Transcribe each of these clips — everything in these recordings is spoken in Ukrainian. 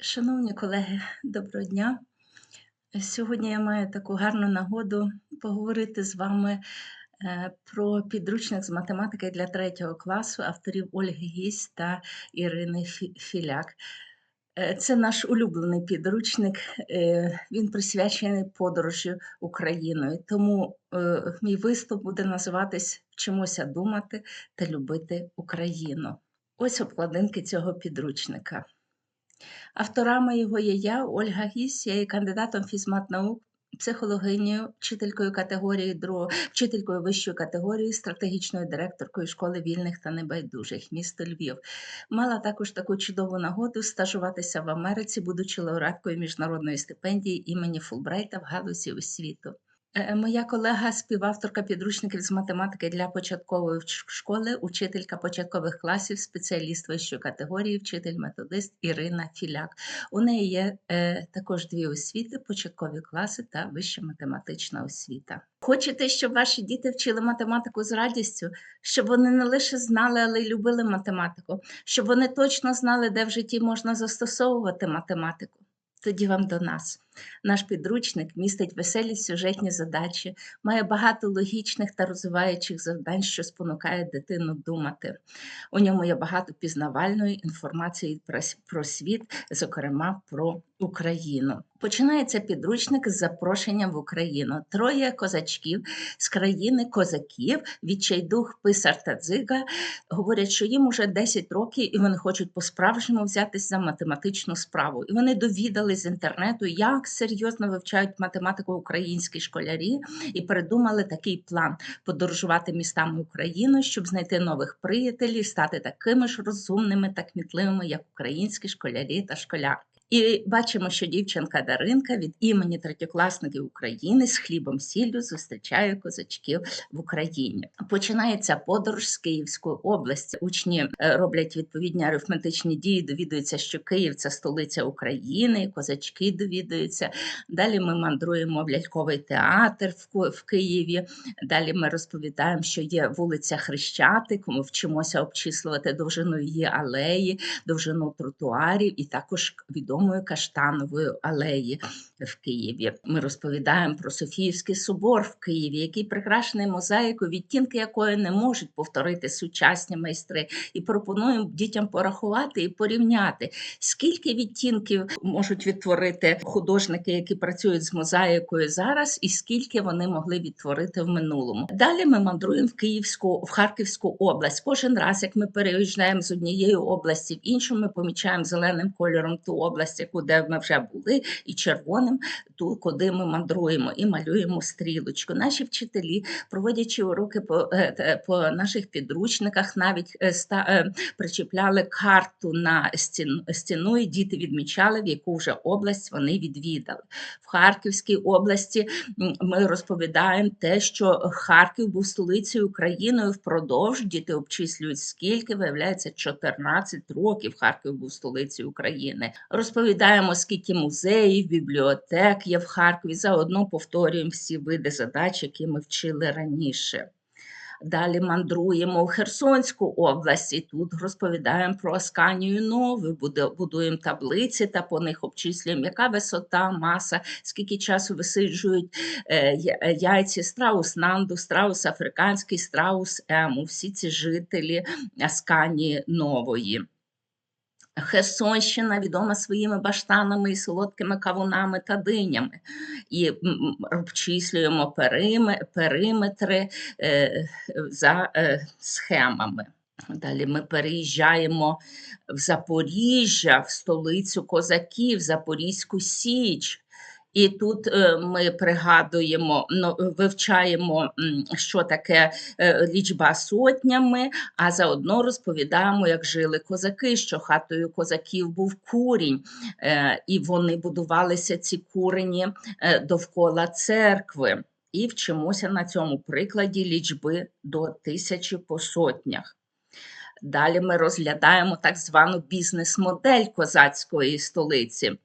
Шановні колеги, доброго дня. Сьогодні я маю таку гарну нагоду поговорити з вами е, про підручник з математики для третього класу авторів Ольги Гісь та Ірини Філяк. Е, Це наш улюблений підручник. е, Він присвячений подорожі Україною. Тому мій виступ буде називатись Вчимося думати та любити Україну. Ось обкладинки цього підручника. Авторами його є я, Ольга Гісь, я є кандидатом фізмат-наук, психологинею, вчителькою категорії другого, вчителькою вищої категорії, стратегічною директоркою школи вільних та небайдужих місто Львів. Мала також таку чудову нагоду стажуватися в Америці, будучи лауреаткою міжнародної стипендії імені Фулбрайта в галузі освіту. Е, Моя колега, співавторка підручників з математики для початкової школи, учителька початкових класів, спеціаліст вищої категорії, вчитель-методист Ірина Філяк. У неї є е, також дві освіти: початкові класи та вища математична освіта. Хочете, щоб ваші діти вчили математику з радістю, щоб вони не лише знали, але й любили математику, щоб вони точно знали, де в житті можна застосовувати математику. Тоді вам до нас. Наш підручник містить веселі сюжетні задачі, має багато логічних та розвиваючих завдань, що спонукають дитину думати. У ньому є багато пізнавальної інформації про світ, зокрема про Україну. Починається підручник з запрошення в Україну. Троє козачків з країни козаків, відчайдух, писар та дзига говорять, що їм уже 10 років і вони хочуть по-справжньому взятись за математичну справу. І вони довідались з інтернету, як серйозно вивчають математику українські школярі, і придумали такий план подорожувати містами України, щоб знайти нових приятелів, стати такими ж розумними та кмітливими, як українські школярі та школярки. І бачимо, що дівчинка Даринка від імені третьокласників України з хлібом сіллю зустрічає козачків в Україні. Починається подорож з Київської області. Учні е, роблять відповідні арифметичні дії, довідуються, що Київ це столиця України, козачки довідуються. Далі ми мандруємо в ляльковий театр в Києві. Далі ми розповідаємо, що є вулиця Хрещатик. Ми вчимося обчислювати довжину її алеї, довжину тротуарів і також відомої каштанової алеї в Києві. Ми розповідаємо про Софіївський собор в Києві, який прикрашений мозаїкою, відтінки якої не можуть повторити сучасні майстри. І пропонуємо дітям порахувати і порівняти, скільки відтінків можуть відтворити художники, які працюють з мозаїкою зараз, і скільки вони могли відтворити в минулому. Далі ми мандруємо в Київську, в Харківську область. Кожен раз, як ми переїжджаємо з однієї області в іншу, ми помічаємо зеленим кольором ту область, яку де ми вже були, і червоним ту, куди ми мандруємо, і малюємо стрілочку. Наші вчителі, проводячи уроки по, е, по наших підручниках, навіть е, ста, е, причіпляли карту на стіну, і діти відмічали, в яку вже область вони відвідали. В Харківській області ми розповідаємо те, що Харків був столицею України впродовж. Діти обчислюють скільки, виявляється, 14 років Харків був столицею України. Розповідаємо, скільки музеїв, бібліотек є в Харкові. Заодно повторюємо всі види задач, які ми вчили раніше. Далі мандруємо в Херсонську область, і тут розповідаємо про Асканію Нову, будуємо таблиці та по них обчислюємо, яка висота, маса, скільки часу висиджують е, яйці страус нанду, страус африканський, страус ему, всі ці жителі Асканії Нової. Херсонщина відома своїми баштанами і солодкими кавунами та динями. І обчислюємо периме- периметри е, за е, схемами. Далі ми переїжджаємо в Запоріжжя, в столицю козаків, Запорізьку Січ. І тут е, ми пригадуємо, ну, вивчаємо, що таке е, лічба сотнями, а заодно розповідаємо, як жили козаки, що хатою козаків був курінь, е, і вони будувалися ці курені довкола церкви. І вчимося на цьому прикладі лічби до тисячі по сотнях. Далі ми розглядаємо так звану бізнес-модель козацької столиці.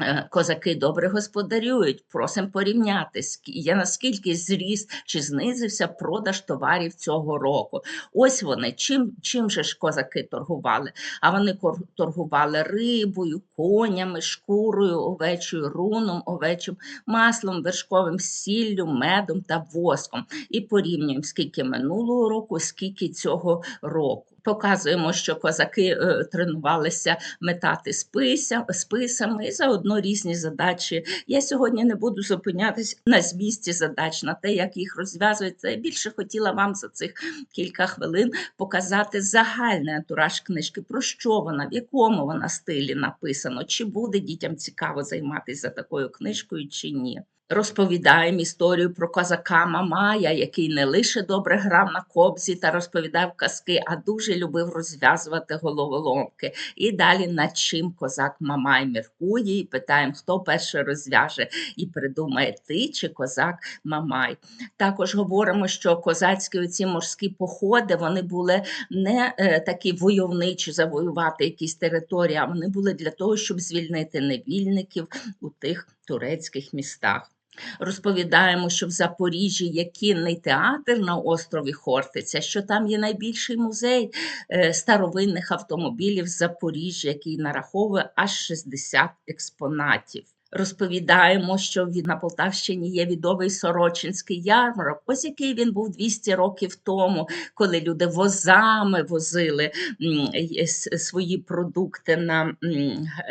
Е, Козаки добре господарюють, просимо порівняти, я наскільки зріс чи знизився продаж товарів цього року. Ось вони, чим, чим же ж козаки торгували? А вони торгували рибою, конями, шкурою, овечою, руном, овечим, маслом, вершковим сіллю, медом та воском. І порівнюємо, скільки минулого року, скільки цього року. Показуємо, що козаки е, тренувалися метати списами і заодно різні задачі. Я сьогодні не буду зупинятись на змісті задач, на те, як їх розв'язується. Я більше хотіла вам за цих кілька хвилин показати загальний антураж книжки, про що вона, в якому вона стилі написано, чи буде дітям цікаво займатися такою книжкою, чи ні. Розповідаємо історію про козака Мамая, який не лише добре грав на кобзі та розповідав казки, а дуже любив розв'язувати головоломки. І далі над чим козак Мамай міркує, і питаємо, хто перше розв'яже і придумає ти чи козак Мамай. Також говоримо, що козацькі оці морські походи вони були не е, такі войовничі завоювати якісь території, а вони були для того, щоб звільнити невільників у тих турецьких містах. Розповідаємо, що в Запоріжжі є кінний театр на острові Хортиця, що там є найбільший музей е, старовинних автомобілів Запоріжжя, який нараховує аж 60 експонатів. Розповідаємо, що від на Полтавщині є відомий Сорочинський ярмарок, ось який він був 200 років тому, коли люди возами возили свої продукти на,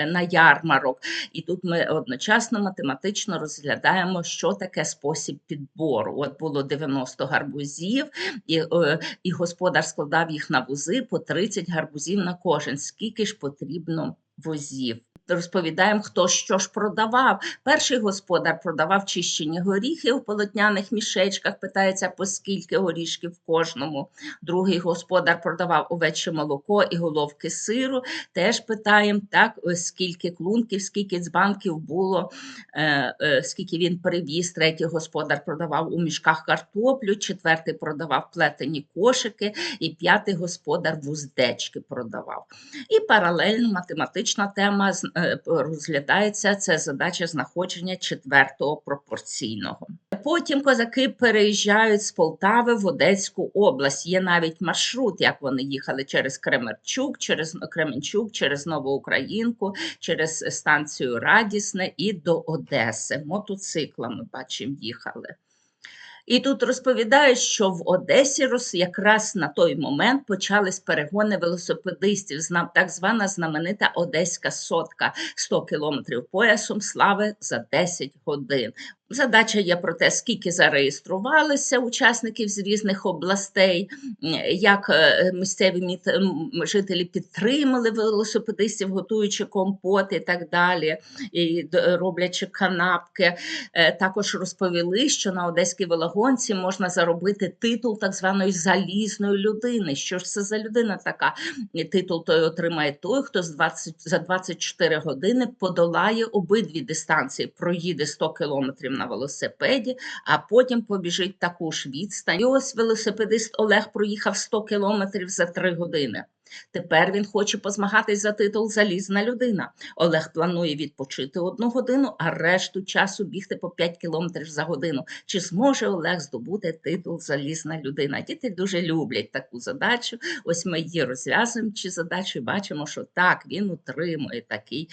на ярмарок. І тут ми одночасно математично розглядаємо, що таке спосіб підбору. От було 90 гарбузів, і, е, і господар складав їх на вузи по 30 гарбузів на кожен. Скільки ж потрібно возів? Розповідаємо, хто що ж продавав. Перший господар продавав чищені горіхи в полотняних мішечках, питається, по скільки горішків в кожному. Другий господар продавав овече молоко і головки сиру. Теж питаємо, так, скільки клунків, скільки дзбанків було, е, е, скільки він привіз. Третій господар продавав у мішках картоплю, четвертий продавав плетені кошики, і п'ятий господар вуздечки продавав. І паралельно математична тема е, розглядається це задача знаходження четвертого пропорційного. Потім козаки переїжджають з Полтави в Одеську область. Є навіть маршрут, як вони їхали через Кременчук, через Кременчук, через Новоукраїнку, через станцію Радісне і до Одеси. Мотоциклами бачимо, їхали. І тут розповідають, що в Одесі якраз на той момент почались перегони велосипедистів, так звана знаменита Одеська сотка 100 кілометрів поясом слави за 10 годин. Задача є про те, скільки зареєструвалися учасників з різних областей, як е, місцеві жителі підтримали велосипедистів, готуючи компоти і так далі, і роблячи канапки. Е, Також розповіли, що на одеській велогонці можна заробити титул так званої залізної людини. Що ж це за людина така? Титул той отримає той, хто з 20, за 24 години подолає обидві дистанції, проїде 100 кілометрів на велосипеді, а потім побіжить таку ж відстань. І ось велосипедист Олег проїхав 100 кілометрів за 3 години. Тепер він хоче позмагатись за титул залізна людина. Олег планує відпочити одну годину, а решту часу бігти по 5 кілометрів за годину. Чи зможе Олег здобути титул залізна людина? Діти дуже люблять таку задачу. Ось ми її розв'язуємо чи задачу і бачимо, що так, він утримує такий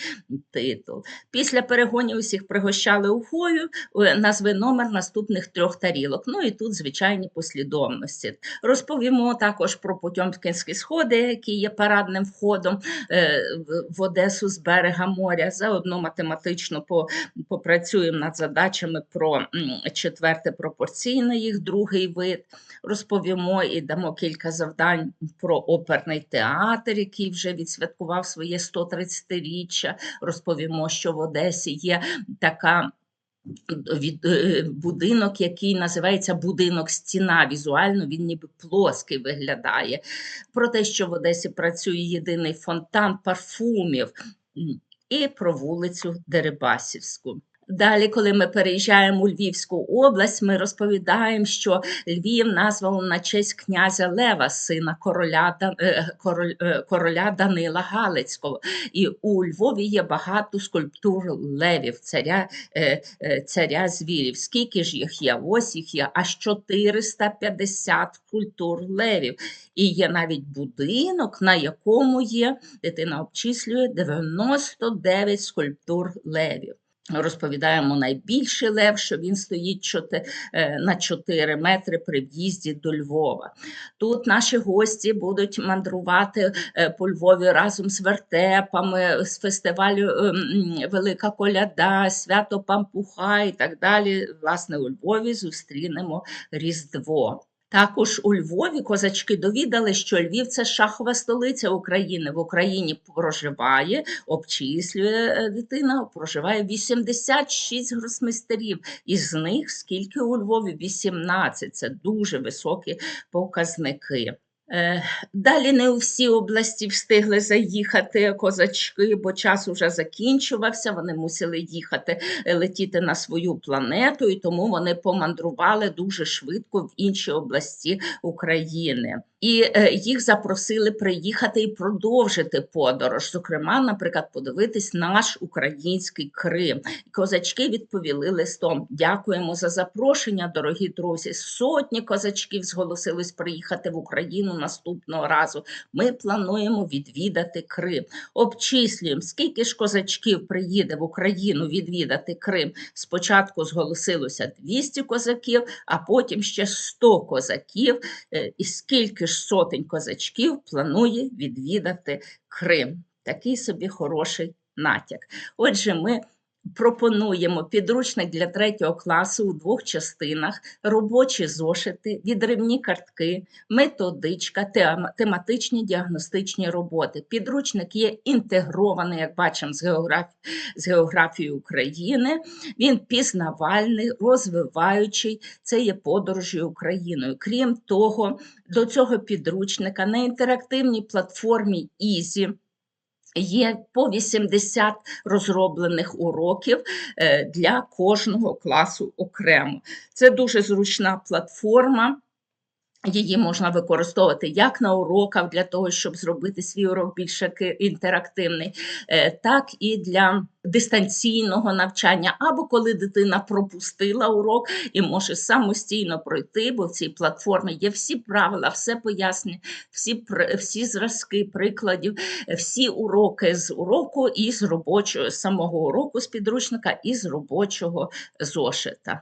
титул. Після перегонів усіх пригощали ухою, е, назви номер наступних трьох тарілок. Ну і тут звичайні послідовності. Розповімо також про Потьомкінські сходи, які є парадним входом е, в- Одесу з берега моря. Заодно математично попрацюємо над задачами про четверте пропорційне, їх другий вид. Розповімо і дамо кілька завдань про оперний театр, який вже відсвяткував своє 130-річчя. Розповімо, що в Одесі є така від, е, будинок, який називається будинок стіна. Візуально він ніби плоский виглядає. Про те, що в Одесі працює єдиний фонтан парфумів, і про вулицю Дерибасівську. Далі, коли ми переїжджаємо у Львівську область, ми розповідаємо, що Львів названо на честь князя Лева, сина короля, е, е, короля Данила Галицького. І у Львові є багато скульптур левів, царя, е, царя звірів. Скільки ж їх є? Ось їх є аж 450 скульптур левів. І є навіть будинок, на якому є, дитина обчислює 99 скульптур левів. Розповідаємо найбільший лев, що він стоїть е, на 4 метри при в'їзді до Львова. Тут наші гості будуть мандрувати е, по Львові разом з вертепами, з фестивалю ем, Велика Коляда, Свято Пампуха і так далі. Власне, у Львові зустрінемо Різдво. Також у Львові козачки довідали, що Львів це шахова столиця України. В Україні проживає, обчислює е, дитина, проживає 86 гросмейстерів. Із них скільки у Львові? 18. Це дуже високі показники. Е, Далі не у всі області встигли заїхати козачки, бо час уже закінчувався. Вони мусили їхати, е, летіти на свою планету, і тому вони помандрували дуже швидко в інші області України. І е, їх запросили приїхати і продовжити подорож. Зокрема, наприклад, подивитись наш український Крим. Козачки відповіли листом: Дякуємо за запрошення, дорогі друзі. Сотні козачків зголосились приїхати в Україну наступного разу. Ми плануємо відвідати Крим. Обчислюємо, скільки ж козачків приїде в Україну відвідати Крим. Спочатку зголосилося 200 козаків, а потім ще 100 козаків. Е, І скільки ж сотень козачків планує відвідати Крим? Такий собі хороший натяк. Отже, ми пропонуємо підручник для третього класу у двох частинах: робочі зошити, відривні картки, методичка, тематичні діагностичні роботи. Підручник є інтегрований, як бачимо, з географії, з географії України. Він пізнавальний, розвиваючий. Це є подорожі Україною. Крім того, до цього підручника на інтерактивній платформі Ізі. Є по 80 розроблених уроків е, для кожного класу окремо. Це дуже зручна платформа. Її можна використовувати як на уроках для того, щоб зробити свій урок більш інтерактивний, е, так і для дистанційного навчання, або коли дитина пропустила урок і може самостійно пройти, бо в цій платформі є всі правила, все пояснення, всі, всі зразки прикладів, всі уроки з уроку і з робочого з самого уроку з підручника і з робочого зошита.